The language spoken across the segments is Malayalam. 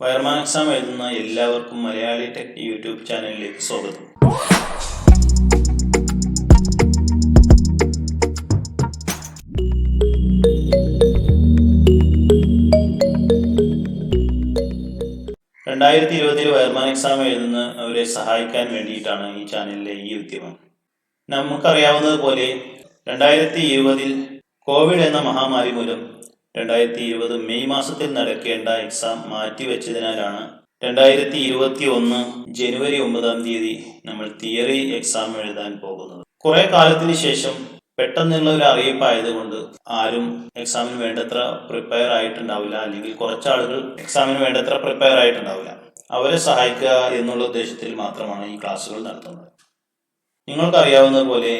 വയർമാൻ എക്സാം എഴുതുന്ന എല്ലാവർക്കും മലയാളി ടെക് യൂട്യൂബ് ചാനലിലേക്ക് സ്വാഗതം. രണ്ടായിരത്തി ഇരുപതിൽ വയർമാൻ എക്സാം എഴുതുന്ന അവരെ സഹായിക്കാൻ വേണ്ടിയിട്ടാണ് ഈ ചാനലിലെ ഈ ഉദ്യമം. നമുക്കറിയാവുന്നതുപോലെ രണ്ടായിരത്തി ഇരുപതിൽ കോവിഡ് എന്ന മഹാമാരി മൂലം രണ്ടായിരത്തി ഇരുപത് മെയ് മാസത്തിൽ നടക്കേണ്ട എക്സാം മാറ്റിവെച്ചതിനാലാണ് രണ്ടായിരത്തി ഇരുപത്തി ഒന്ന് ജനുവരി ഒമ്പതാം തീയതി നമ്മൾ തിയറി എക്സാം എഴുതാൻ പോകുന്നത്. കുറെ കാലത്തിന് ശേഷം പെട്ടെന്നുള്ള ഒരു അറിയിപ്പായതുകൊണ്ട് ആരും എക്സാമിന് വേണ്ടത്ര പ്രിപ്പയർ ആയിട്ടുണ്ടാവില്ല. അല്ലെങ്കിൽ കുറച്ചാളുകൾ എക്സാമിന് വേണ്ടത്ര പ്രിപ്പയർ ആയിട്ടുണ്ടാവില്ല. അവരെ സഹായിക്കുക എന്നുള്ള ഉദ്ദേശത്തിൽ മാത്രമാണ് ഈ ക്ലാസ്സുകൾ നടത്തുന്നത്. നിങ്ങൾക്കറിയാവുന്നത് പോലെ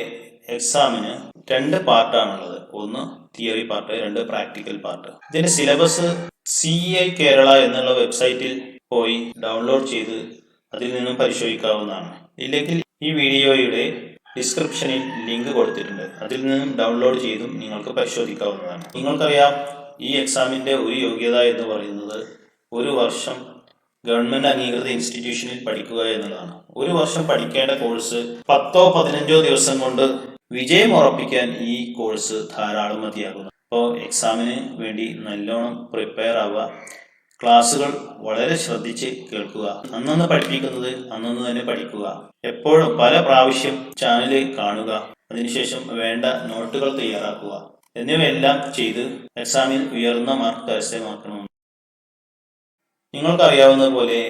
എക്സാമിന് രണ്ട് പാർട്ടാണുള്ളത് ഒന്ന് തിയറി പാർട്ട് രണ്ട് പ്രാക്ടിക്കൽ പാർട്ട് ഇതിന്റെ സിലബസ് സി ഐ കേരള എന്നുള്ള വെബ്സൈറ്റിൽ പോയി ഡൗൺലോഡ് ചെയ്ത് അതിൽ നിന്നും പരിശോധിക്കാവുന്നതാണ്. ഇല്ലെങ്കിൽ ഈ വീഡിയോയുടെ ഡിസ്ക്രിപ്ഷനിൽ ലിങ്ക് കൊടുത്തിട്ടുണ്ട്. അതിൽ നിന്നും ഡൗൺലോഡ് ചെയ്തും നിങ്ങൾക്ക് പരിശോധിക്കാവുന്നതാണ്. നിങ്ങൾക്കറിയാം ഈ എക്സാമിന്റെ ഒരു യോഗ്യത എന്ന് പറയുന്നത് ഒരു വർഷം ഗവൺമെന്റ് അംഗീകൃത ഇൻസ്റ്റിറ്റ്യൂഷനിൽ പഠിക്കുക എന്നതാണ് ഒരു വർഷം പഠിക്കേണ്ട കോഴ്സ് പത്തോ പതിനഞ്ചോ ദിവസം കൊണ്ട് വിജയം ഉറപ്പിക്കാൻ ഈ കോഴ്സ് ധാരാളം മതിയാകുന്നു അപ്പോൾ എക്സാമിന് വേണ്ടി നല്ലോണം പ്രിപ്പയർ ആവുക. ക്ലാസ്സുകൾ വളരെ ശ്രദ്ധിച്ച് കേൾക്കുക. അന്നന്ന് പഠിപ്പിക്കുന്നത് അന്നന്ന് തന്നെ പഠിക്കുക. എപ്പോഴും പല പ്രാവശ്യം ചാനൽ കാണുക. അതിനുശേഷം വേണ്ട നോട്ടുകൾ തയ്യാറാക്കുക. എന്നിവയെല്ലാം ചെയ്ത് എക്സാമിൽ ഉയർന്ന മാർക്ക് കരസ്ഥമാക്കണം. നിങ്ങൾക്കറിയാവുന്നതുപോലെ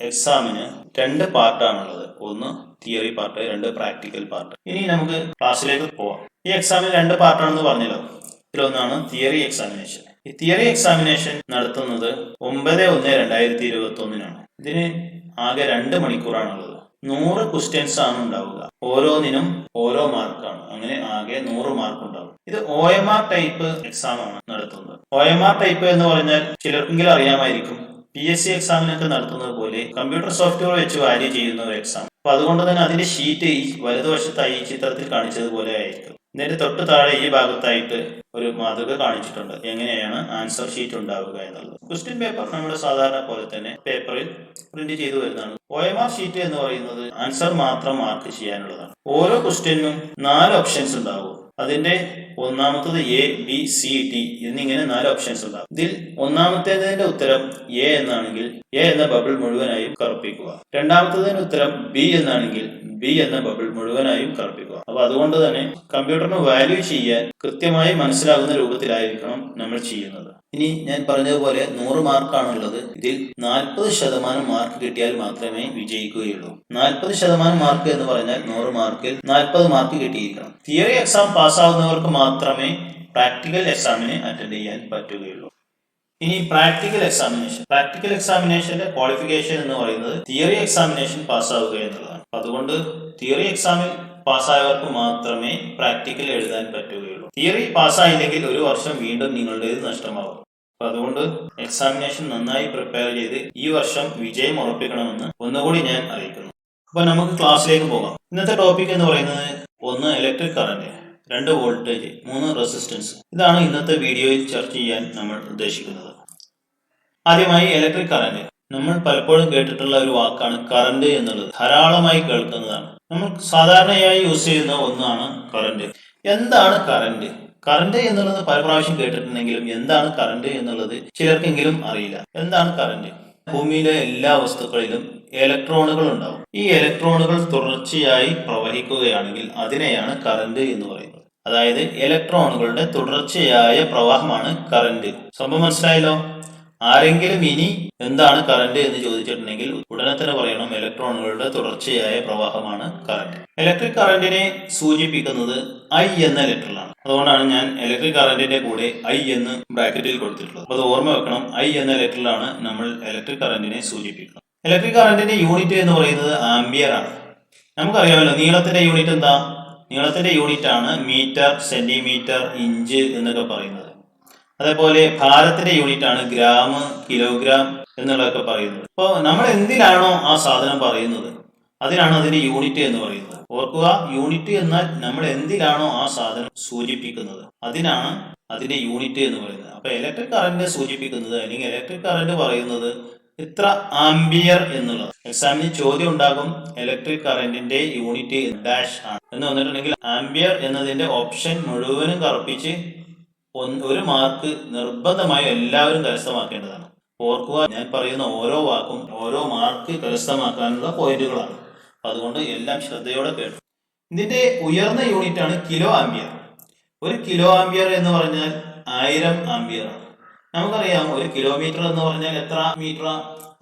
എക്സാമിന് രണ്ട് പാർട്ടാണുള്ളത് ഒന്ന് തിയറി പാർട്ട് രണ്ട് പ്രാക്ടിക്കൽ പാർട്ട് ഇനി നമുക്ക് ക്ലാസ്സിലേക്ക് പോവാം. ഈ എക്സാമിൽ രണ്ട് പാർട്ടാണെന്ന് പറഞ്ഞല്ലോ. ഇതിലൊന്നാണ് തിയറി എക്സാമിനേഷൻ ഈ തിയറി എക്സാമിനേഷൻ നടത്തുന്നത് ഒമ്പത് ഒന്ന് രണ്ടായിരത്തി ഇരുപത്തി ഒന്നിനാണ് ഇതിന് ആകെ രണ്ട് മണിക്കൂറാണുള്ളത്. നൂറ് ക്വസ്റ്റ്യൻസ് ആണ് ഉണ്ടാവുക. ഓരോന്നിനും ഓരോ മാർക്കാണ് അങ്ങനെ ആകെ നൂറ് മാർക്ക് ഉണ്ടാവും. ഇത് O M R type exam ആണ് നടത്തുന്നത്. ഒ എം ആർ ടൈപ്പ് എന്ന് പറഞ്ഞാൽ ചിലർക്കെങ്കിലും അറിയാമായിരിക്കും. പി എസ് സി എക്സാമിനൊക്കെ നടത്തുന്നത് പോലെ കമ്പ്യൂട്ടർ സോഫ്റ്റ്വെയർ വെച്ച് വാല്യൂ ചെയ്യുന്ന ഒരു എക്സാം അപ്പൊ അതുകൊണ്ട് തന്നെ അതിന്റെ ഷീറ്റ് ഈ വലതുവശത്തായി ഈ ചിത്രത്തിൽ കാണിച്ചതുപോലെ ആയിരിക്കും. ഇതിന്റെ തൊട്ട് താഴെ ഈ ഭാഗത്തായിട്ട് ഒരു മാതൃക കാണിച്ചിട്ടുണ്ട്. എങ്ങനെയാണ് ആൻസർ ഷീറ്റ് ഉണ്ടാവുക എന്നുള്ളത്. ക്വസ്റ്റ്യൻ പേപ്പർ നമ്മുടെ സാധാരണ പോലെ തന്നെ പേപ്പറിൽ പ്രിന്റ് ചെയ്തു വരുന്നതാണ്. ഒ എം ആർ ഷീറ്റ് എന്ന് പറയുന്നത് ആൻസർ മാത്രം മാർക്ക് ചെയ്യാനുള്ളതാണ്. ഓരോ ക്വസ്റ്റ്യനും നാല് ഓപ്ഷൻസ് ഉണ്ടാവും. അതിന്റെ ഒന്നാമത്തത് എ ബി സി ടി എന്നിങ്ങനെ നാല് ഓപ്ഷൻസ് ഉണ്ടാകും. ഇതിൽ ഒന്നാമത്തേതിന്റെ ഉത്തരം എ എന്നാണെങ്കിൽ എ എന്ന ബബിൾ മുഴുവനായും കറുപ്പിക്കുക. രണ്ടാമത്തതിന്റെ ഉത്തരം ബി എന്നാണെങ്കിൽ ബി എന്ന ബബിൾ മുഴുവനായും കറുപ്പിക്കുക. അപ്പൊ അതുകൊണ്ട് തന്നെ കമ്പ്യൂട്ടറിന് വാല്യൂ ചെയ്യാൻ കൃത്യമായി മനസ്സിലാകുന്ന രൂപത്തിലായിരിക്കണം നമ്മൾ ചെയ്യുന്നത്. ഇനി ഞാൻ പറഞ്ഞതുപോലെ നൂറ് മാർക്കാണുള്ളത്. ഇതിൽ നാൽപ്പത് ശതമാനം മാർക്ക് കിട്ടിയാൽ മാത്രമേ വിജയിക്കുകയുള്ളൂ. നാൽപ്പത് ശതമാനം മാർക്ക് എന്ന് പറഞ്ഞാൽ നൂറ് മാർക്കിൽ നാൽപ്പത് മാർക്ക് കിട്ടിയിരിക്കണം. തിയറി എക്സാം പാസ്സാവുന്നവർക്ക് മാത്രമേ പ്രാക്ടിക്കൽ എക്സാമിന് അറ്റൻഡ് ചെയ്യാൻ പറ്റുകയുള്ളൂ. ഇനി പ്രാക്ടിക്കൽ എക്സാമിനേഷൻ. പ്രാക്ടിക്കൽ എക്സാമിനേഷന്റെ ക്വാളിഫിക്കേഷൻ എന്ന് പറയുന്നത് തിയറി എക്സാമിനേഷൻ പാസ്സാവുക എന്നുള്ളതാണ്. അതുകൊണ്ട് തിയറി എക്സാമിൽ പാസ്സായവർക്ക് മാത്രമേ പ്രാക്ടിക്കൽ എഴുതാൻ പറ്റുകയുള്ളൂ. തിയറി പാസ്സായില്ലെങ്കിൽ ഒരു വർഷം വീണ്ടും നിങ്ങളുടേത് നഷ്ടമാകും. അപ്പൊ അതുകൊണ്ട് എക്സാമിനേഷൻ നന്നായി പ്രിപ്പയർ ചെയ്ത് ഈ വർഷം വിജയം ഉറപ്പിക്കണമെന്ന് ഒന്നുകൂടി ഞാൻ അറിയിക്കുന്നു. അപ്പൊ നമുക്ക് ക്ലാസ്സിലേക്ക് പോകാം. ഇന്നത്തെ ടോപ്പിക് എന്ന് പറയുന്നത് ഒന്ന് ഇലക്ട്രിക് കറന്റ് രണ്ട് വോൾട്ടേജ് മൂന്ന് റെസിസ്റ്റൻസ് ഇതാണ് ഇന്നത്തെ വീഡിയോയിൽ ചർച്ച ചെയ്യാൻ നമ്മൾ ഉദ്ദേശിക്കുന്നത്. ആദ്യമായി ഇലക്ട്രിക് കറന്റ് നമ്മൾ പലപ്പോഴും കേട്ടിട്ടുള്ള ഒരു വാക്കാണ് കറണ്ട് എന്നുള്ളത്. ധാരാളമായി കേൾക്കുന്നതാണ്. നമ്മൾ സാധാരണയായി യൂസ് ചെയ്യുന്ന ഒന്നാണ് കറണ്ട് എന്താണ് കറന്റ് കറന്റ് എന്നുള്ളത് പല പ്രാവശ്യം കേട്ടിട്ടുണ്ടെങ്കിലും എന്താണ് കറണ്ട് എന്നുള്ളത് ചിലർക്കെങ്കിലും അറിയില്ല. എന്താണ് കറണ്ട് ഭൂമിയിലെ എല്ലാ വസ്തുക്കളിലും ഇലക്ട്രോണുകൾ ഉണ്ടാവും. ഈ ഇലക്ട്രോണുകൾ തുടർച്ചയായി പ്രവഹിക്കുകയാണെങ്കിൽ അതിനെയാണ് കറണ്ട് എന്ന് പറയുന്നത്. അതായത് ഇലക്ട്രോണുകളുടെ തുടർച്ചയായ പ്രവാഹമാണ് കറണ്ട് സംഭവം മനസ്സിലായല്ലോ? ആരെങ്കിലും ഇനി എന്താണ് കറന്റ് എന്ന് ചോദിച്ചിട്ടുണ്ടെങ്കിൽ ഉടനെ തന്നെ പറയണം ഇലക്ട്രോണുകളുടെ തുടർച്ചയായ പ്രവാഹമാണ് കറന്റ് ഇലക്ട്രിക് കറന്റിനെ സൂചിപ്പിക്കുന്നത് ഐ എന്ന ലെറ്ററിലാണ് അതുകൊണ്ടാണ് ഞാൻ ഇലക്ട്രിക് കറന്റിന്റെ കൂടെ ഐ എന്ന് ബ്രാക്കറ്റിൽ കൊടുത്തിട്ടുള്ളത്. അത് ഓർമ്മ വെക്കണം ഐ എന്ന ലെറ്ററിലാണ് നമ്മൾ ഇലക്ട്രിക് കറന്റിനെ സൂചിപ്പിക്കുന്നത്. ഇലക്ട്രിക് കറന്റിന്റെ യൂണിറ്റ് എന്ന് പറയുന്നത് ആംബിയർ ആണ്. നമുക്കറിയാമല്ലോ നീളത്തിന്റെ യൂണിറ്റ് എന്താ? നീളത്തിന്റെ യൂണിറ്റ് ആണ് മീറ്റർ സെന്റിമീറ്റർ ഇഞ്ച് എന്നൊക്കെ പറയുന്നത്. അതേപോലെ ഭാരത്തിന്റെ യൂണിറ്റ് ആണ് ഗ്രാം കിലോഗ്രാം എന്നുള്ളതൊക്കെ പറയുന്നത്. അപ്പോൾ നമ്മൾ എന്തിലാണോ ആ സാധനം പറയുന്നത്? അതിനാണ് അതിന്റെ യൂണിറ്റ് എന്ന് പറയുന്നത്. ഓർക്കുക യൂണിറ്റ് എന്നാൽ നമ്മൾ എന്തിലാണോ ആ സാധനം സൂചിപ്പിക്കുന്നത്? അതിനാണ് അതിന്റെ യൂണിറ്റ് എന്ന് പറയുന്നത്. അപ്പൊ ഇലക്ട്രിക് കറന്റ് സൂചിപ്പിക്കുന്നത് അല്ലെങ്കിൽ ഇലക്ട്രിക് കറന്റ് പറയുന്നത് ഇത്ര ആംബിയർ എന്നുള്ളത് എക്സാമിന് ചോദ്യം ഉണ്ടാകും ഇലക്ട്രിക് കറന്റിന്റെ യൂണിറ്റ് ഡാഷ് ആണ്. എന്ന് വന്നിട്ടുണ്ടെങ്കിൽ ആംബിയർ എന്നതിന്റെ ഓപ്ഷൻ മുഴുവനും കറുപ്പിച്ച് ഒരു മാർക്ക് നിർബന്ധമായും എല്ലാവരും കരസ്ഥമാക്കേണ്ടതാണ്. ഓർക്കുക ഞാൻ പറയുന്ന ഓരോ വാക്കും ഓരോ മാർക്ക് കരസ്ഥമാക്കാനുള്ള പോയിന്റുകളാണ്. അതുകൊണ്ട് എല്ലാം ശ്രദ്ധയോടെ കേട്ടു. ഇതിന്റെ ഉയർന്ന യൂണിറ്റ് ആണ് കിലോ ആംബിയർ ഒരു കിലോ ആംബിയർ എന്ന് പറഞ്ഞാൽ ആയിരം ആംബിയർ ആണ്. നമുക്കറിയാം ഒരു കിലോമീറ്റർ എന്ന് പറഞ്ഞാൽ എത്ര മീറ്റർ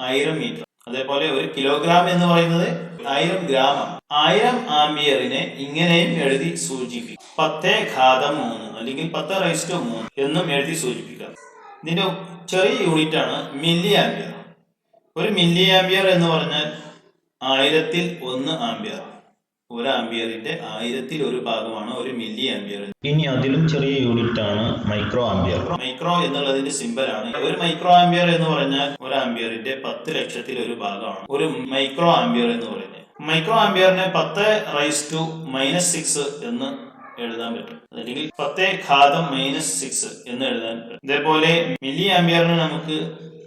ആയിരം മീറ്റർ. അതേപോലെ ഒരു കിലോഗ്രാം എന്ന് പറയുന്നത് ആയിരം ഗ്രാമാണ് ആയിരം ആംബിയറിനെ ഇങ്ങനെയും എഴുതി സൂചിപ്പിക്കും. പത്തേ ഘാതം മൂന്ന് അല്ലെങ്കിൽ പത്ത് റൈസ്റ്റോ മൂന്ന് എന്നും എഴുതി സൂചിപ്പിക്കാം ഇതിന്റെ ചെറിയ യൂണിറ്റ് ആണ് മില്ലി ആംബിയർ ഒരു മില്ലി ആംബിയർ എന്ന് പറഞ്ഞാൽ ആയിരത്തിൽ ഒന്ന് ആംബിയർ ഒരു ആംബിയറിന്റെ ആയിരത്തിൽ ഒരു ഭാഗമാണ് ഒരു മില്ലി ആംബിയർ ഇനി അതിലും ചെറിയ യൂണിറ്റ് ആണ് മൈക്രോ ആംബിയർ മൈക്രോ എന്നുള്ളതിന്റെ സിമ്പൽ ആണ്. ഒരു മൈക്രോ ആംബിയർ എന്ന് പറഞ്ഞാൽ ഒരു ആംബിയറിന്റെ പത്ത് ലക്ഷത്തിൽ ഒരു ഭാഗമാണ്. ഒരു മൈക്രോ ആംബിയർ എന്ന് പറയുന്നത് മൈക്രോ ആംബിയറിനെ പത്ത് റൈസ് ടു മൈനസ് സിക്സ് എന്ന് എഴുതാൻ പറ്റും. അല്ലെങ്കിൽ പത്തേ ഘാതം മൈനസ് സിക്സ് എന്ന് എഴുതാൻ പറ്റും. ഇതേപോലെ മില്ലി ആംബിയറിന് നമുക്ക്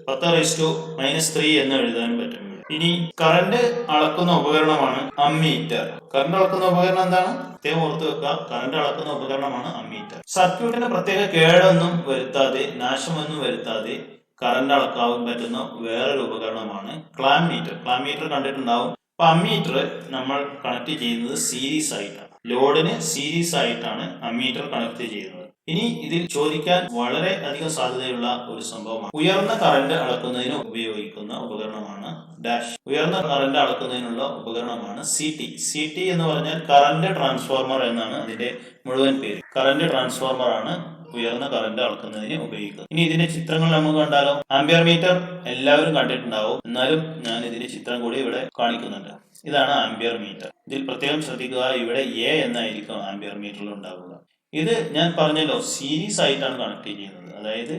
പത്ത് റൈസ് ടു മൈനസ് ത്രീ എന്ന് എഴുതാൻ പറ്റും. ഇനി കറണ്ട് അളക്കുന്ന ഉപകരണമാണ് അമ്മീറ്റർ കറണ്ട് അളക്കുന്ന ഉപകരണം എന്താണ്? പ്രത്യേകം ഓർത്ത് വെക്കുക. കറണ്ട് അളക്കുന്ന ഉപകരണമാണ് അമ്മീറ്റർ സർക്യൂട്ടിന് പ്രത്യേക കേടൊന്നും വരുത്താതെ നാശമൊന്നും വരുത്താതെ കറണ്ട് അളക്കാൻ പറ്റുന്ന വേറൊരു ഉപകരണമാണ് ക്ലാം മീറ്റർ ക്ലാം മീറ്റർ കണ്ടിട്ടുണ്ടാവും. അപ്പൊ അമ്മീറ്റർ നമ്മൾ കണക്ട് ചെയ്യുന്നത് സീരീസ് ആയിട്ടാണ്. ലോഡിന് സീരീസ് ആയിട്ടാണ് അമ്മീറ്റർ കണക്ട് ചെയ്യുന്നത്. ഇനി ഇതിൽ ചോദിക്കാൻ വളരെ അധികം സാധ്യതയുള്ള ഒരു സംഭവമാണ്. ഉയർന്ന കറണ്ട് അളക്കുന്നതിന് ഉപയോഗിക്കുന്ന ഉപകരണമാണ് ഡാഷ് ഉയർന്ന കറണ്ട് അളക്കുന്നതിനുള്ള ഉപകരണമാണ് സി ടി സി ടി എന്ന് പറഞ്ഞാൽ കറണ്ട് ട്രാൻസ്ഫോർമർ എന്നാണ് അതിന്റെ മുഴുവൻ പേര്. കറന്റ് ട്രാൻസ്ഫോർമർ ആണ് ഉയർന്ന കറന്റ് അളക്കുന്നതിന് ഉപയോഗിക്കുന്നത്. ഇനി ഇതിന്റെ ചിത്രങ്ങൾ നമുക്ക് കണ്ടാലോ? ആംബിയർ മീറ്റർ എല്ലാവരും കണ്ടിട്ടുണ്ടാവും. എന്നാലും ഞാൻ ഇതിന്റെ ചിത്രം കൂടി ഇവിടെ കാണിക്കുന്നുണ്ട്. ഇതാണ് ആംബിയർ മീറ്റർ ഇതിൽ പ്രത്യേകം ശ്രദ്ധിക്കുക ഇവിടെ എ എന്നായിരിക്കും ആംബിയർ മീറ്ററിൽ ഉണ്ടാവുക. ഇത് ഞാൻ പറഞ്ഞല്ലോ സീരീസ് ആയിട്ടാണ് കണക്ട് ചെയ്യുന്നത്. അതായത്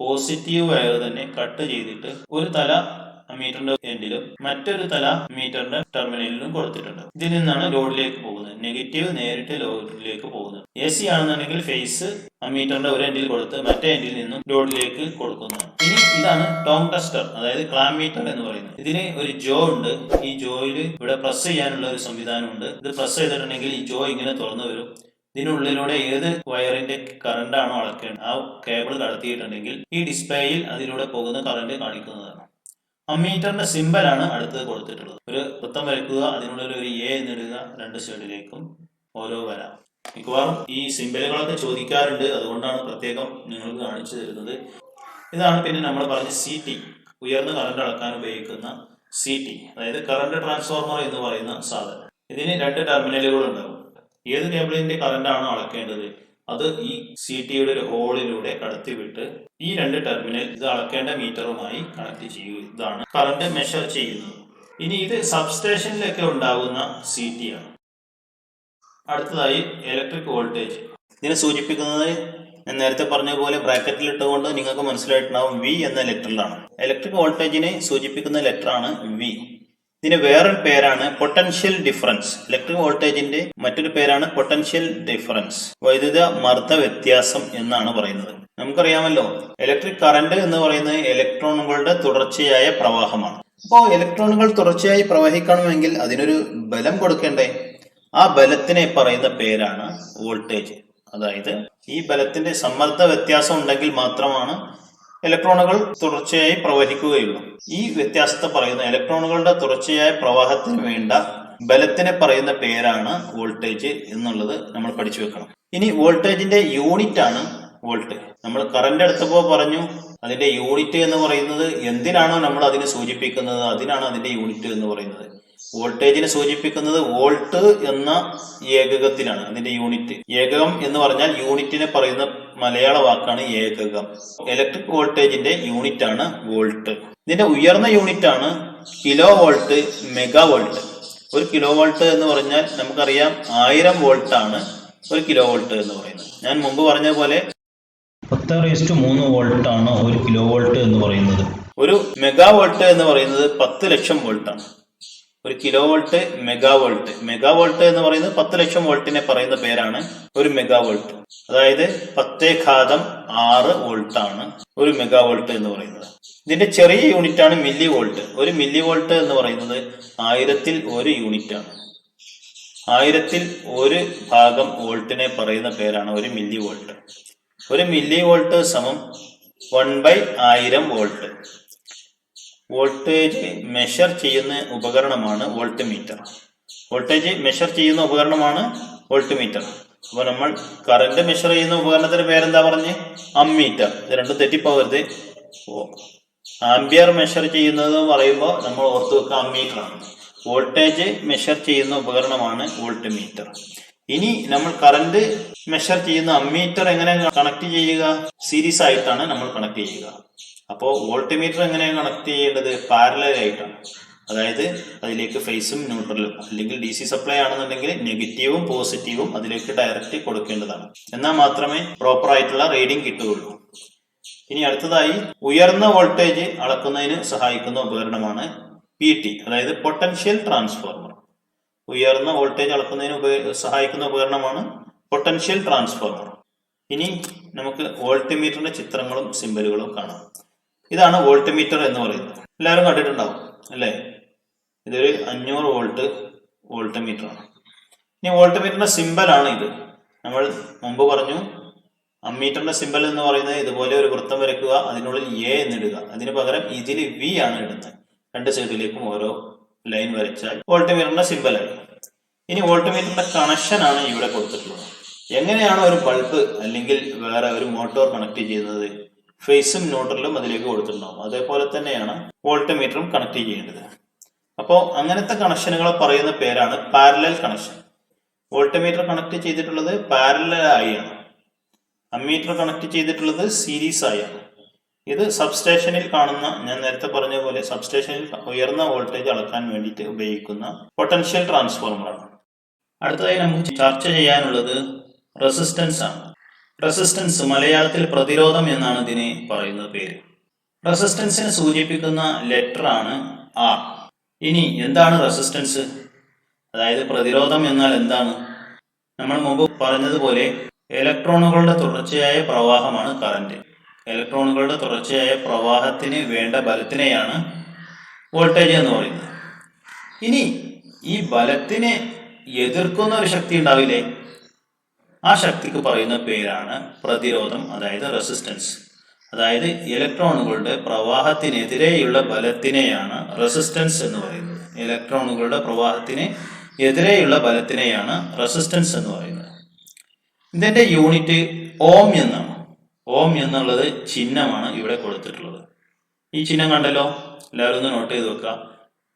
പോസിറ്റീവ് വയർ തന്നെ കട്ട് ചെയ്തിട്ട് ഒരു തല മീറ്ററിന്റെ എൻഡിലും മറ്റൊരു തല മീറ്ററിന്റെ ടെർമിനലിലും കൊടുത്തിട്ടുണ്ട്. ഇതിൽ നിന്നാണ് ലോഡിലേക്ക് പോകുന്നത്. നെഗറ്റീവ് നേരിട്ട് ലോഡിലേക്ക് പോകുന്നത്. എ സി ആണെന്നുണ്ടെങ്കിൽ ഫേസ് മീറ്ററിന്റെ ഒരു എൻഡിൽ കൊടുത്ത് മറ്റേ എൻഡിൽ നിന്നും ലോഡിലേക്ക് കൊടുക്കുന്നു. ഇനി ഇതാണ് ടോങ് ടെസ്റ്റർ അതായത് ക്ലാം മീറ്റർ എന്ന് പറയുന്നത്. ഇതിന് ഒരു ജോ ഉണ്ട്. ഈ ജോയിൽ ഇവിടെ പ്രസ് ചെയ്യാനുള്ള ഒരു സംവിധാനമുണ്ട്. ഇത് പ്രസ് ചെയ്തിട്ടുണ്ടെങ്കിൽ ഈ ജോ ഇങ്ങനെ തുറന്നു വരും. ഇതിനുള്ളിലൂടെ ഏത് വയറിന്റെ കറണ്ട് ആണോ അളക്കേണ്ടത് ആ കേബിൾ കടത്തിയിട്ടുണ്ടെങ്കിൽ ഈ ഡിസ്പ്ലേയിൽ അതിലൂടെ പോകുന്ന കറണ്ട് കാണിക്കുന്നതാണ്. അമ്മീറ്ററിന്റെ സിമ്പലാണ് അടുത്തത് കൊടുത്തിട്ടുള്ളത്. ഒരു വൃത്തം വരയ്ക്കുക അതിനുള്ളിൽ ഒരു എ എന്നിടുക രണ്ട് സൈഡിലേക്കും ഓരോ വര. മിക്കവാറും ഈ സിമ്പലുകളൊക്കെ ചോദിക്കാറുണ്ട്. അതുകൊണ്ടാണ് പ്രത്യേകം നിങ്ങൾക്ക് കാണിച്ചു തരുന്നത്. ഇതാണ് പിന്നെ നമ്മൾ പറഞ്ഞ സി ടി ഉയർന്ന കറണ്ട് അളക്കാൻ ഉപയോഗിക്കുന്ന സി ടി അതായത് കറണ്ട് ട്രാൻസ്ഫോർമർ എന്ന് പറയുന്ന സാധനം. ഇതിന് രണ്ട് ടെർമിനലുകൾ ഉണ്ടാകും ഏത് കേബിളിന്റെ കറണ്ട് ആണോ അളക്കേണ്ടത്? അത് ഈ സി ടിയുടെ ഒരു ഹോളിലൂടെ കടത്തിവിട്ട് ഈ രണ്ട് ടെർമിനൽ ഇത് അളക്കേണ്ട മീറ്ററുമായി കണക്ട് ചെയ്യുക ഇതാണ് കറണ്ട് മെഷർ ചെയ്യുന്നത്. ഇനി ഇത് സബ്സ്റ്റേഷനിലൊക്കെ ഉണ്ടാകുന്ന സി ടി ആണ്. അടുത്തതായി ഇലക്ട്രിക് വോൾട്ടേജ് ഇതിനെ സൂചിപ്പിക്കുന്നത് ഞാൻ നേരത്തെ പറഞ്ഞ പോലെ ബ്രാക്കറ്റിൽ ഇട്ടുകൊണ്ട് നിങ്ങൾക്ക് മനസ്സിലായിട്ടുണ്ടാവും വി എന്ന ലെറ്ററിലാണ് ഇലക്ട്രിക് വോൾട്ടേജിനെ സൂചിപ്പിക്കുന്ന ലെറ്ററാണ് വി ഇതിന് വേറൊരു പേരാണ് പൊട്ടൻഷ്യൽ ഡിഫറൻസ് ഇലക്ട്രിക് വോൾട്ടേജിന്റെ മറ്റൊരു പേരാണ് പൊട്ടൻഷ്യൽ ഡിഫറൻസ് വൈദ്യുത മർദ്ദ വ്യത്യാസം എന്നാണ് പറയുന്നത്. നമുക്കറിയാമല്ലോ ഇലക്ട്രിക് കറണ്ട് എന്ന് പറയുന്നത് ഇലക്ട്രോണുകളുടെ തുടർച്ചയായ പ്രവാഹമാണ്. അപ്പോൾ ഇലക്ട്രോണുകൾ തുടർച്ചയായി പ്രവഹിക്കണമെങ്കിൽ അതിനൊരു ബലം കൊടുക്കേണ്ടേ? ആ ബലത്തിനെ പറയുന്ന പേരാണ് വോൾട്ടേജ്. അതായത് ഈ ബലത്തിന്റെ സമ്മർദ്ദ വ്യത്യാസം ഉണ്ടെങ്കിൽ മാത്രമാണ് ഇലക്ട്രോണുകൾ തുടർച്ചയായി പ്രവഹിക്കുകയുള്ളൂ. ഈ വ്യത്യാസത്തെ പറയുന്ന ഇലക്ട്രോണുകളുടെ തുടർച്ചയായ പ്രവാഹത്തിന് വേണ്ട ബലത്തിനെ പറയുന്ന പേരാണ് വോൾട്ടേജ് എന്നുള്ളത് നമ്മൾ പഠിച്ചു വെക്കണം. ഇനി വോൾട്ടേജിന്റെ യൂണിറ്റ് ആണ് വോൾട്ട്. നമ്മൾ കറന്റ് എടുത്തപ്പോൾ പറഞ്ഞു അതിന്റെ യൂണിറ്റ് എന്ന് പറയുന്നത് എന്തിനാണോ നമ്മൾ അതിനെ സൂചിപ്പിക്കുന്നത്? അതിനാണ് അതിന്റെ യൂണിറ്റ് എന്ന് പറയുന്നത്. വോൾട്ടേജിനെ സൂചിപ്പിക്കുന്നത് വോൾട്ട് എന്ന ഏകകത്തിലാണ് അതിന്റെ യൂണിറ്റ്. ഏകകം എന്ന് പറഞ്ഞാൽ യൂണിറ്റിനെ പറയുന്ന മലയാള വാക്കാണ് ഏകകം. ഇലക്ട്രിക് വോൾട്ടേജിന്റെ യൂണിറ്റ് ആണ് വോൾട്ട് ഇതിന്റെ ഉയർന്ന യൂണിറ്റ് ആണ് കിലോ വോൾട്ട് മെഗാ വോൾട്ട് ഒരു കിലോ വോൾട്ട് എന്ന് പറഞ്ഞാൽ നമുക്കറിയാം ആയിരം വോൾട്ട് ആണ് ഒരു കിലോ വോൾട്ട് എന്ന് പറയുന്നത്. ഞാൻ മുമ്പ് പറഞ്ഞ പോലെ പത്ത് റേസ്റ്റ് മൂന്ന് വോൾട്ട് ആണ് ഒരു കിലോ വോൾട്ട് എന്ന് പറയുന്നത്. ഒരു മെഗാ വോൾട്ട് എന്ന് പറയുന്നത് പത്ത് ലക്ഷം വോൾട്ടാണ് ഒരു kilo volt mega volt mega volt എന്ന് പറയുന്നത് പത്ത് ലക്ഷം വോൾട്ടിനെ പറയുന്ന പേരാണ് ഒരു മെഗാ വോൾട്ട് അതായത് പത്തേ ഘാതം ആറ് വോൾട്ട് ആണ് ഒരു മെഗാ വോൾട്ട് എന്ന് പറയുന്നത്. ഇതിന്റെ ചെറിയ യൂണിറ്റ് ആണ് മില്ലി വോൾട്ട് ഒരു മില്ലി വോൾട്ട് എന്ന് പറയുന്നത് ആയിരത്തിൽ ഒരു യൂണിറ്റ് ആണ് ആയിരത്തിൽ ഒരു ഭാഗം വോൾട്ടിനെ പറയുന്ന പേരാണ് ഒരു മില്ലി വോൾട്ട് ഒരു മില്ലി വോൾട്ട് സമം വൺ ബൈ ആയിരം വോൾട്ട്. വോൾട്ടേജ് മെഷർ ചെയ്യുന്ന ഉപകരണമാണ് വോൾട്ട് മീറ്റർ വോൾട്ടേജ് മെഷർ ചെയ്യുന്ന ഉപകരണമാണ് വോൾട്ട് മീറ്റർ അപ്പോൾ നമ്മൾ കറണ്ട് മെഷർ ചെയ്യുന്ന ഉപകരണത്തിന്റെ പേരെന്താ പറഞ്ഞ്? അമ്മീറ്റർ ഇത് രണ്ടും തെറ്റിപ്പോകരുത്. ആംബിയർ മെഷർ ചെയ്യുന്നത് പറയുമ്പോൾ നമ്മൾ ഓർത്ത് വെക്കുക അമ്മീറ്റർ ആണ്. വോൾട്ടേജ് മെഷർ ചെയ്യുന്ന ഉപകരണമാണ് വോൾട്ട് മീറ്റർ ഇനി നമ്മൾ കറണ്ട് മെഷർ ചെയ്യുന്ന അമ്മീറ്റർ എങ്ങനെ കണക്ട് ചെയ്യുക? സീരീസ് ആയിട്ടാണ് നമ്മൾ കണക്ട് ചെയ്യുക. അപ്പോൾ വോൾട്ട്മീറ്റർ എങ്ങനെയാണ് കണക്ട് ചെയ്യേണ്ടത്? പാരലൽ ആയിട്ടാണ്. അതായത് അതിലേക്ക് ഫേസും ന്യൂട്രലും അല്ലെങ്കിൽ ഡി സി സപ്ലൈ ആണെന്നുണ്ടെങ്കിൽ നെഗറ്റീവും പോസിറ്റീവും അതിലേക്ക് ഡയറക്റ്റ് കൊടുക്കേണ്ടതാണ്. എന്നാൽ മാത്രമേ പ്രോപ്പർ ആയിട്ടുള്ള റീഡിംഗ് കിട്ടുകയുള്ളൂ. ഇനി അടുത്തതായി ഉയർന്ന വോൾട്ടേജ് അളക്കുന്നതിന് സഹായിക്കുന്ന ഉപകരണമാണ് പി ടി അതായത് പൊട്ടൻഷ്യൽ ട്രാൻസ്ഫോർമർ ഉയർന്ന വോൾട്ടേജ് അളക്കുന്നതിന് സഹായിക്കുന്ന ഉപകരണമാണ് പൊട്ടൻഷ്യൽ ട്രാൻസ്ഫോർമർ ഇനി നമുക്ക് വോൾട്ട്മീറ്ററിന്റെ ചിത്രങ്ങളും സിമ്പലുകളും കാണാം. ഇതാണ് വോൾട്ട് മീറ്റർ എന്ന് പറയുന്നത്. എല്ലാവരും കണ്ടിട്ടുണ്ടാവും അല്ലേ? ഇതൊരു അഞ്ഞൂറ് വോൾട്ട് വോൾട്ട് മീറ്റർ ആണ് ഇനി വോൾട്ട് മീറ്ററിന്റെ സിമ്പലാണ് ഇത്. നമ്മൾ മുമ്പ് പറഞ്ഞു അമ്മീറ്ററിന്റെ സിമ്പൽ എന്ന് പറയുന്നത് ഇതുപോലെ ഒരു വൃത്തം വരയ്ക്കുക അതിനുള്ളിൽ എ എന്നിടുക. അതിന് പകരം ഇതിൽ വി ആണ് ഇടുന്നത്. രണ്ട് സൈഡിലേക്കും ഓരോ ലൈൻ വരച്ചാൽ വോൾട്ട് മീറ്ററിന്റെ സിമ്പലായി ഇനി വോൾട്ട് മീറ്ററിന്റെ കണക്ഷൻ ആണ് ഇവിടെ കൊടുത്തിട്ടുള്ളത്. എങ്ങനെയാണ് ഒരു ബൾബ് അല്ലെങ്കിൽ വേറെ ഒരു മോട്ടോർ കണക്ട് ചെയ്യുന്നത്? ഫേസും ന്യൂട്രലും അതിലേക്ക് കൊടുത്തിട്ടുണ്ടാവും. അതേപോലെ തന്നെയാണ് വോൾട്ട് മീറ്ററും കണക്ട് ചെയ്യേണ്ടത്. അപ്പോൾ അങ്ങനത്തെ കണക്ഷനുകൾ പറയുന്ന പേരാണ് parallel connection volt meter connect ചെയ്തിട്ടുള്ളത് പാരലൽ ആയാണ്. അമ്മീറ്റർ കണക്ട് ചെയ്തിട്ടുള്ളത് സീരീസ് ആയാണ്. ഇത് സബ്സ്റ്റേഷനിൽ കാണുന്ന ഞാൻ നേരത്തെ പറഞ്ഞ പോലെ സബ്സ്റ്റേഷനിൽ ഉയർന്ന വോൾട്ടേജ് അളക്കാൻ വേണ്ടിയിട്ട് ഉപയോഗിക്കുന്ന പൊട്ടൻഷ്യൽ ട്രാൻസ്ഫോർമറാണ് അടുത്തതായി നമുക്ക് ചർച്ച ചെയ്യാനുള്ളത് റെസിസ്റ്റൻസ് ആണ്. റെസിസ്റ്റൻസ് മലയാളത്തിൽ പ്രതിരോധം എന്നാണ് ഇതിനെ പറയുന്ന പേര്. റെസിസ്റ്റൻസിനെ സൂചിപ്പിക്കുന്ന ലെറ്റർ ആണ് ആർ ഇനി എന്താണ് റെസിസ്റ്റൻസ് അതായത് പ്രതിരോധം എന്നാൽ എന്താണ്? നമ്മൾ മുമ്പ് പറഞ്ഞതുപോലെ ഇലക്ട്രോണുകളുടെ തുടർച്ചയായ പ്രവാഹമാണ് കറന്റ് ഇലക്ട്രോണുകളുടെ തുടർച്ചയായ പ്രവാഹത്തിന് വേണ്ട ബലത്തിനെയാണ് വോൾട്ടേജ് എന്ന് പറയുന്നത്. ഇനി ഈ ബലത്തിനെ എതിർക്കുന്ന ഒരു ശക്തി ഉണ്ടാവില്ലേ? ആ ശക്തിക്ക് പറയുന്ന പേരാണ് പ്രതിരോധം അതായത് റെസിസ്റ്റൻസ് അതായത് ഇലക്ട്രോണുകളുടെ പ്രവാഹത്തിനെതിരെയുള്ള ബലത്തിനെയാണ് റെസിസ്റ്റൻസ് എന്ന് പറയുന്നത്. ഇലക്ട്രോണുകളുടെ പ്രവാഹത്തിന് എതിരെയുള്ള ബലത്തിനെയാണ് റെസിസ്റ്റൻസ് എന്ന് പറയുന്നത്. ഇതിന്റെ യൂണിറ്റ് ഓം എന്നാണ്. ഓം എന്നുള്ളത് ചിഹ്നമാണ് ഇവിടെ കൊടുത്തിട്ടുള്ളത്. ഈ ചിഹ്നം കണ്ടല്ലോ? എല്ലാവരും ഒന്ന് നോട്ട് ചെയ്ത് വെക്കുക.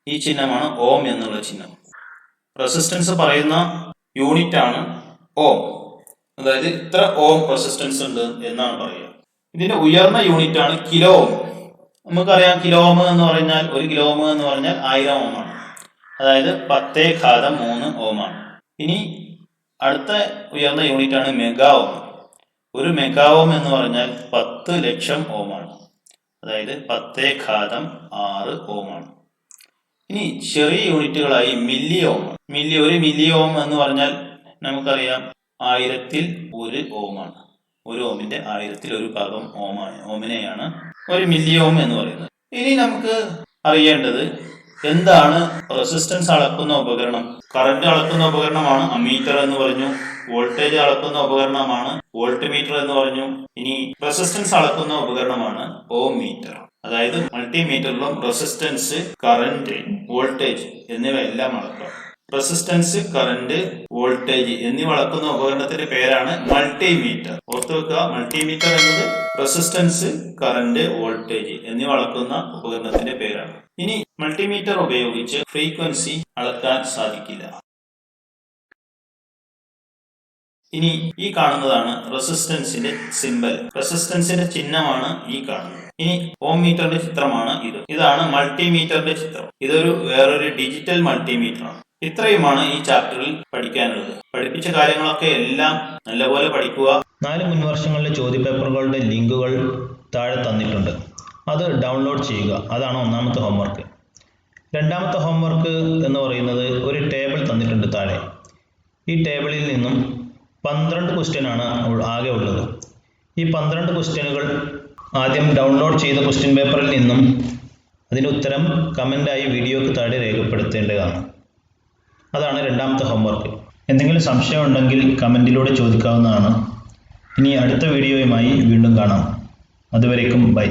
ഈ ചിഹ്നമാണ് ഓം എന്നുള്ള ചിഹ്നം. റെസിസ്റ്റൻസ് പറയുന്ന യൂണിറ്റ് ആണ് ഓം അതായത് ഇത്ര ഓം റെസിസ്റ്റൻസ് ഉണ്ട് എന്നാണ് പറയുക. ഇതിന്റെ ഉയർന്ന യൂണിറ്റ് ആണ് കിലോ ഓം. നമുക്കറിയാം കിലോ ഓം എന്ന് പറഞ്ഞാൽ ഒരു കിലോ ഓം എന്ന് പറഞ്ഞാൽ ആയിരം ഓം ആണ്. അതായത് പത്തേ ഘാതം മൂന്ന് ഓം ആണ്. ഇനി അടുത്ത ഉയർന്ന യൂണിറ്റ് ആണ് മെഗാ ഓം. ഒരു മെഗാ ഓം എന്ന് പറഞ്ഞാൽ പത്ത് ലക്ഷം ഓം ആണ്. അതായത് പത്തേ ഘാതം ആറ് ഓം ആണ്. ഇനി ചെറിയ യൂണിറ്റുകളായി മില്ലി ഓം മില്ലി ഒരു മില്ലി ഓം എന്ന് പറഞ്ഞാൽ നമുക്കറിയാം ആയിരത്തിൽ ഒരു ഓമാണ്. ഒരു ഓമിന്റെ ആയിരത്തിൽ ഒരു ഭാഗം ഓമാണ്. ഓമിനെയാണ് ഒരു മില്ലി ഓം എന്ന് പറയുന്നത്. ഇനി നമുക്ക് അറിയേണ്ടത് എന്താണ് റെസിസ്റ്റൻസ് അളക്കുന്ന ഉപകരണം? കറന്റ് അളക്കുന്ന ഉപകരണമാണ് അമീറ്റർ എന്ന് പറഞ്ഞു. വോൾട്ടേജ് അളക്കുന്ന ഉപകരണമാണ് വോൾട്ട് മീറ്റർ എന്ന് പറഞ്ഞു. ഇനി റെസിസ്റ്റൻസ് അളക്കുന്ന ഉപകരണമാണ് ഓം മീറ്റർ അതായത് മൾട്ടിമീറ്ററിലും റെസിസ്റ്റൻസ് കറന്റ് വോൾട്ടേജ് എന്നിവയെല്ലാം അളക്കാം. റെസിസ്റ്റൻസ് കറന്റ് വോൾട്ടേജ് എന്നിവ അളക്കുന്ന ഉപകരണത്തിന്റെ പേരാണ് മൾട്ടിമീറ്റർ ഓർത്തു വെക്കുക മൾട്ടിമീറ്റർ എന്നത് റെസിസ്റ്റൻസ് കറന്റ് വോൾട്ടേജ് എന്നിവ അളക്കുന്ന ഉപകരണത്തിന്റെ പേരാണ്. ഇനി മൾട്ടിമീറ്റർ ഉപയോഗിച്ച് ഫ്രീക്വൻസി അളക്കാൻ സാധിക്കില്ല. ഇനി ഈ കാണുന്നതാണ് റെസിസ്റ്റൻസിന്റെ സിമ്പൽ റെസിസ്റ്റൻസിന്റെ ചിഹ്നമാണ് ഈ കാണുന്നത്. ഇനി ഓം മീറ്ററിന്റെ ചിത്രമാണ് ഇത്. ഇതാണ് മൾട്ടിമീറ്ററിന്റെ ചിത്രം. ഇതൊരു വേറൊരു ഡിജിറ്റൽ മൾട്ടിമീറ്റർ ആണ്. ഇത്രയുമാണ് ഈ ചാപ്റ്ററിൽ പഠിക്കാനുള്ളത്. പഠിപ്പിച്ച കാര്യങ്ങളൊക്കെ എല്ലാം നല്ലപോലെ പഠിക്കുക. നാല് മുൻവർഷങ്ങളിലെ ചോദ്യപേപ്പറുകളുടെ ലിങ്കുകൾ താഴെ തന്നിട്ടുണ്ട്. അത് ഡൗൺലോഡ് ചെയ്യുക. അതാണ് ഒന്നാമത്തെ ഹോംവർക്ക് രണ്ടാമത്തെ ഹോംവർക്ക് എന്ന് പറയുന്നത് ഒരു ടേബിൾ തന്നിട്ടുണ്ട് താഴെ. ഈ ടേബിളിൽ നിന്നും പന്ത്രണ്ട് ഉൾ- ആകെ ഉള്ളത്. ഈ പന്ത്രണ്ട് ക്വസ്റ്റ്യനുകൾ ആദ്യം ഡൗൺലോഡ് ചെയ്ത ക്വസ്റ്റ്യൻ പേപ്പറിൽ നിന്നും അതിന്റെ ഉത്തരം കമന്റായി വീഡിയോക്ക് താഴെ രേഖപ്പെടുത്തേണ്ടതാണ്. അതാണ് രണ്ടാമത്തെ ഹോംവർക്ക് എന്തെങ്കിലും സംശയം ഉണ്ടെങ്കിൽ കമന്റിലൂടെ ചോദിക്കാവുന്നതാണ്. ഇനി അടുത്ത വീഡിയോയുമായി വീണ്ടും കാണാം. അതുവരേക്കും ബൈ.